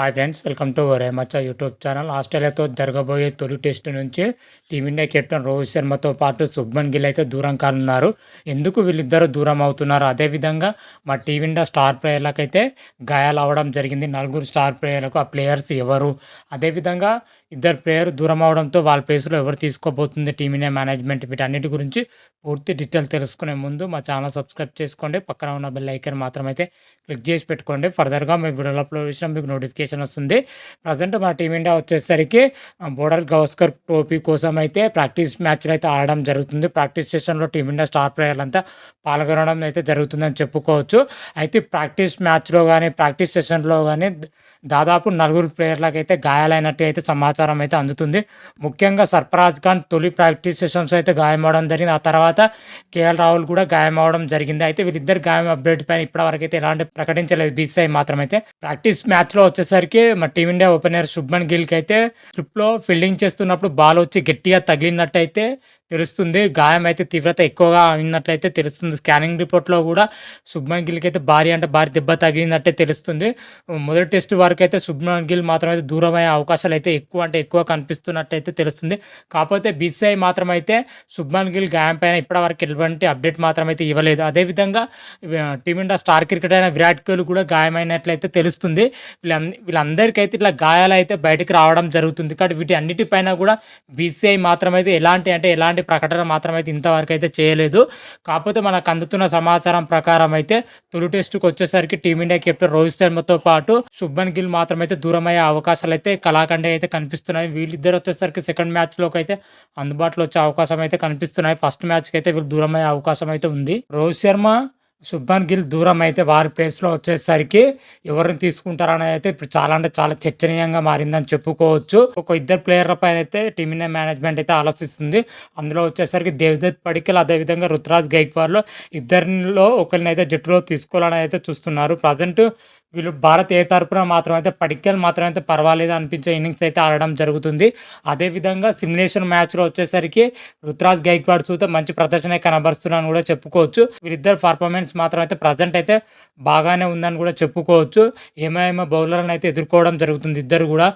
Hi friends welcome to రేమచ్చ YouTube channel ఆస్ట్రేలియాతో జరగబోయే తొలి టెస్ట్ నుంచి టీమిండియా కెప్టెన్ రోహిత్ శర్మతో పాటు శుభ్మన్ గిల్ అయితే దూరం కానున్నారు. ఎందుకు వీళ్ళిద్దరూ దూరం అవుతున్నారు? అదేవిధంగా మా టీమిండియా స్టార్ ప్లేయర్లకైతే గాయాలు అవడం జరిగింది. నలుగురు స్టార్ ప్లేయర్లకు ఆ ప్లేయర్స్ ఎవరు? అదేవిధంగా ఇద్దరు ప్లేయర్ దూరం అవడంతో వాళ్ళ ప్లేస్లో ఎవరు తీసుకోబోతుంది? టీమిండియా మేనేజ్మెంట్ వీటన్నిటి గురించి పూర్తి డీటెయిల్ తెలుసుకునే ముందు మా ఛానల్ సబ్స్క్రైబ్ చేసుకోండి. పక్కన ఉన్న బెల్ ఐకన్ మాత్రమైతే క్లిక్ చేసి పెట్టుకోండి. ఫర్దర్గా మీ వీడియోలో అప్లోడ్ చేసిన మీకు నోటిఫికేషన్ వస్తుంది. ప్రజెంట్ మా టీమిండియా వచ్చేసరికి బోర్డర్ గవస్కర్ ట్రోఫీ కోసం అయితే ప్రాక్టీస్ మ్యాచ్లు అయితే ఆడడం జరుగుతుంది. ప్రాక్టీస్ సెషన్లో టీమిండియా స్టార్ ప్లేయర్లు అంతా పాల్గొనడం అయితే జరుగుతుందని చెప్పుకోవచ్చు. అయితే ప్రాక్టీస్ మ్యాచ్లో కానీ ప్రాక్టీస్ సెషన్లో కానీ దాదాపు నలుగురు ప్లేయర్లకు అయితే గాయాలైనట్టు అయితే సమాచారం అయితే అందుతుంది. ముఖ్యంగా సర్ఫరాజ్ ఖాన్ తొలి ప్రాక్టీస్ సెషన్స్ అయితే గాయమవడం జరిగింది. ఆ తర్వాత కేఎల్ రాహుల్ కూడా గాయమవడం జరిగింది. అయితే వీరిద్దరు గాయం అప్డేట్ పైన ఇప్పటివరకు అయితే ఎలాంటి ప్రకటించలేదు. బీసీఐ మాత్రం అయితే ప్రాక్టీస్ మ్యాచ్లో వచ్చేసరికి మా టీమిండియా ఓపెనర్ శుభ్మన్ గిల్కి అయితే స్లిప్లో ఫీల్డింగ్ చేస్తున్నప్పుడు బాల్ వచ్చి గట్టిగా తగిలినట్టయితే తెలుస్తుంది. గాయం అయితే తీవ్రత ఎక్కువగా అయినట్లయితే తెలుస్తుంది. స్కానింగ్ రిపోర్ట్లో కూడా శుభ్మన్ గిల్కి అయితే భారీ అంటే భారీ దెబ్బ తగిలినట్టే తెలుస్తుంది. మొదటి టెస్ట్ వరకు అయితే శుభ్మన్ గిల్ మాత్రం అయితే దూరమయ్యే అవకాశాలు అయితే ఎక్కువ అంటే ఎక్కువ కనిపిస్తున్నట్టయితే తెలుస్తుంది. కాకపోతే బీసీఐ మాత్రం అయితే శుభ్మన్ గిల్ గాయం పైన ఇప్పటివరకు ఎటువంటి అప్డేట్ మాత్రం అయితే ఇవ్వలేదు. అదేవిధంగా టీమిండియా స్టార్ క్రికెట్ అయిన విరాట్ కోహ్లీ కూడా గాయమైనట్లయితే తెలుస్తుంది. వీళ్ళంద వీళ్ళందరికైతే ఇట్లా గాయాలు అయితే బయటకు రావడం జరుగుతుంది. కాబట్టి వీటి అన్నిటిపైన కూడా బీసీఐ మాత్రం అయితే ఎలాంటి అంటే ఎలాంటి ఎలాంటి ప్రకటన మాత్రం అయితే ఇంతవరకు అయితే చేయలేదు. కాకపోతే మనకు అందుతున్న సమాచారం ప్రకారం అయితే తొలి టెస్టుకు వచ్చేసరికి టీమిండియా కెప్టెన్ రోహిత్ శర్మతో పాటు శుభన్ గిల్ మాత్రం అయితే అవకాశాలు అయితే కళాఖండే అయితే కనిపిస్తున్నాయి. వీళ్ళిద్దరు వచ్చేసరికి సెకండ్ మ్యాచ్లోకి అయితే అందుబాటులో వచ్చే అవకాశం అయితే కనిపిస్తున్నాయి. ఫస్ట్ మ్యాచ్కి అయితే వీళ్ళు దూరమయ్యే అవకాశం అయితే ఉంది. రోహిత్ శర్మ శుభ్మన్ గిల్ దూరం అయితే వారి ప్లేస్లో వచ్చేసరికి ఎవరిని తీసుకుంటారనేది అయితే ఇప్పుడు చాలా అంటే చాలా చర్చనీయంగా మారిందని చెప్పుకోవచ్చు. ఒక ఇద్దరు ప్లేయర్ల పైన అయితే టీమిండియా మేనేజ్మెంట్ అయితే ఆలోచిస్తుంది. అందులో వచ్చేసరికి దేవదత్ పడికల్ అదేవిధంగా రుతురాజ్ గైక్వార్లో ఇద్దరిలో ఒకరిని అయితే జట్టులో తీసుకోవాలని అయితే చూస్తున్నారు. ప్రజెంట్ వీళ్ళు భారత్ ఏ తరపున మాత్రం అయితే పడికెళ్ళి మాత్రం అయితే పర్వాలేదు అనిపించే ఇన్నింగ్స్ అయితే ఆడడం జరుగుతుంది. అదేవిధంగా సిమ్యులేషన్ మ్యాచ్లో వచ్చేసరికి రుతురాజ్ గైక్వాడ్ చూస్తే మంచి ప్రదర్శన కనబరుస్తున్నాను కూడా చెప్పుకోవచ్చు. వీరిద్దరు పర్ఫార్మెన్స్ మాత్రం అయితే ప్రజెంట్ అయితే బాగానే ఉందని కూడా చెప్పుకోవచ్చు. ఏమేమో బౌలర్లను అయితే ఎదుర్కోవడం జరుగుతుంది ఇద్దరు కూడా.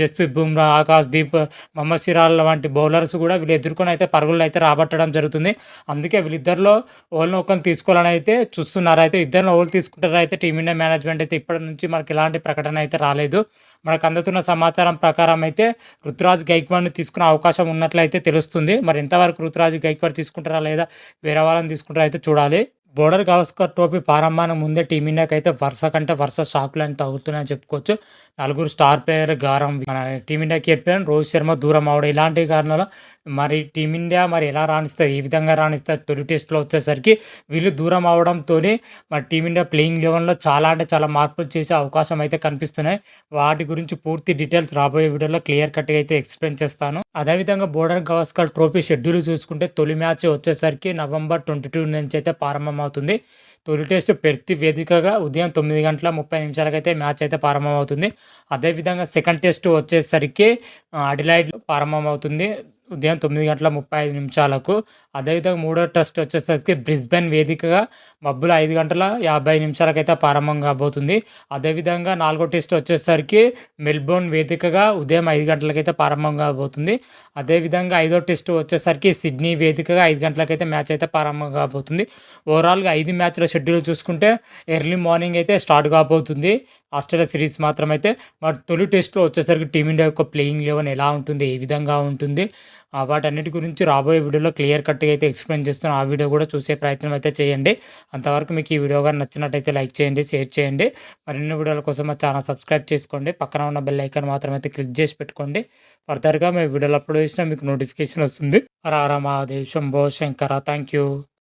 జస్ప్రీత్ బుమ్రా ఆకాష్ దీప్ మహమ్మద్ సిరాల్ వంటి బౌలర్స్ కూడా వీళ్ళు ఎదుర్కొని అయితే పరుగులు అయితే రాబట్టడం జరుగుతుంది. అందుకే వీళ్ళిద్దరిలో ఓల్ని ఒకరిని తీసుకోవాలని అయితే చూస్తున్నారు అయితే ఇద్దరిని ఓళ్ళు తీసుకుంటారు అయితే టీమిండియా మేనేజ్మెంట్ అయితే ఇప్పటి నుంచి మనకి ఎలాంటి ప్రకటన అయితే రాలేదు. మనకు అందుతున్న సమాచారం ప్రకారం అయితే రుతురాజ్ గైక్వాడ్ని తీసుకునే అవకాశం ఉన్నట్లయితే తెలుస్తుంది. మరి ఎంతవరకు రుతురాజ్ గైక్వాడ్ తీసుకుంటారా లేదా వేరే వాళ్ళని తీసుకుంటారా అయితే చూడాలి. బోర్డర్ గవస్కర్ ట్రోఫీ ప్రారంభానికి ముందే టీమిండియాకి అయితే వరుస కంటే వరుస షాకులు అని తగ్గుతున్నాయని చెప్పుకోవచ్చు. నలుగురు స్టార్ ప్లేయర్ గారం మన టీమిండియాకి కెప్టెన్ రోహిత్ శర్మ దూరం అవడం ఇలాంటి కారణాలు మరి టీమిండియా మరి ఎలా రాణిస్తారు ఏ విధంగా రాణిస్తారు తొలి టెస్ట్లో వచ్చేసరికి వీళ్ళు దూరం అవడంతో మరి టీమిండియా ప్లేయింగ్ లెవెన్లో చాలా అంటే చాలా మార్పులు చేసే అవకాశం అయితే కనిపిస్తున్నాయి. వాటి గురించి పూర్తి డీటెయిల్స్ రాబోయే వీడియోలో క్లియర్ కట్గా అయితే ఎక్స్ప్లెయిన్ చేస్తాను. అదేవిధంగా బోర్డర్ గవస్కర్ ట్రోఫీ షెడ్యూల్ చూసుకుంటే తొలి మ్యాచ్ వచ్చేసరికి నవంబర్ ట్వంటీ టూ నుంచి అయితే ప్రారంభం ప్రారంభమవుతుంది. తొలి టెస్ట్ పెర్తి వేదికగా ఉదయం తొమ్మిది గంటల ముప్పై నిమిషాలకైతే మ్యాచ్ అయితే ప్రారంభమవుతుంది. అదేవిధంగా సెకండ్ టెస్ట్ వచ్చేసరికి అడిలైడ్ ప్రారంభమవుతుంది. ఉదయం తొమ్మిది గంటల ముప్పై ఐదు నిమిషాలకు. అదేవిధంగా మూడో టెస్ట్ వచ్చేసరికి బ్రిస్బెన్ వేదికగా మబ్బులు ఐదు గంటల యాభై నిమిషాలకైతే ప్రారంభం కాబోతుంది. అదేవిధంగా నాలుగో టెస్ట్ వచ్చేసరికి మెల్బోర్న్ వేదికగా ఉదయం ఐదు గంటలకైతే ప్రారంభం కాబోతుంది. అదేవిధంగా ఐదో టెస్ట్ వచ్చేసరికి సిడ్నీ వేదికగా ఐదు గంటలకైతే మ్యాచ్ అయితే ప్రారంభం కాబోతుంది. ఓవరాల్గా ఐదు మ్యాచ్ల షెడ్యూల్ చూసుకుంటే ఎర్లీ మార్నింగ్ అయితే స్టార్ట్ కాబోతుంది. ఆస్ట్రేలియా సిరీస్ మాత్రమైతే. మరి తొలి టెస్ట్లో వచ్చేసరికి టీమిండియా యొక్క ప్లేయింగ్ లెవెన్ ఎలా ఉంటుంది? ఏ విధంగా ఉంటుంది? వాటన్నిటి గురించి రాబోయే వీడియోలో క్లియర్ కట్గా అయితే ఎక్స్ప్లెయిన్ చేస్తున్నాను. ఆ వీడియో కూడా చూసే ప్రయత్నం అయితే చేయండి. అంతవరకు మీకు ఈ వీడియో కానీ నచ్చినట్టయితే లైక్ చేయండి షేర్ చేయండి. మరిన్ని వీడియోల కోసం మా ఛానల్ సబ్స్క్రైబ్ చేసుకోండి. పక్కన ఉన్న బెల్ ఐకాన్ మాత్రం అయితే క్లిక్ చేసి పెట్టుకోండి. ఫర్దర్గా మేము వీడియోలు అప్లోడ్ చేసినా మీకు నోటిఫికేషన్ వస్తుంది. రారా మహాదేవ్ శంభో శంకర. Thank you.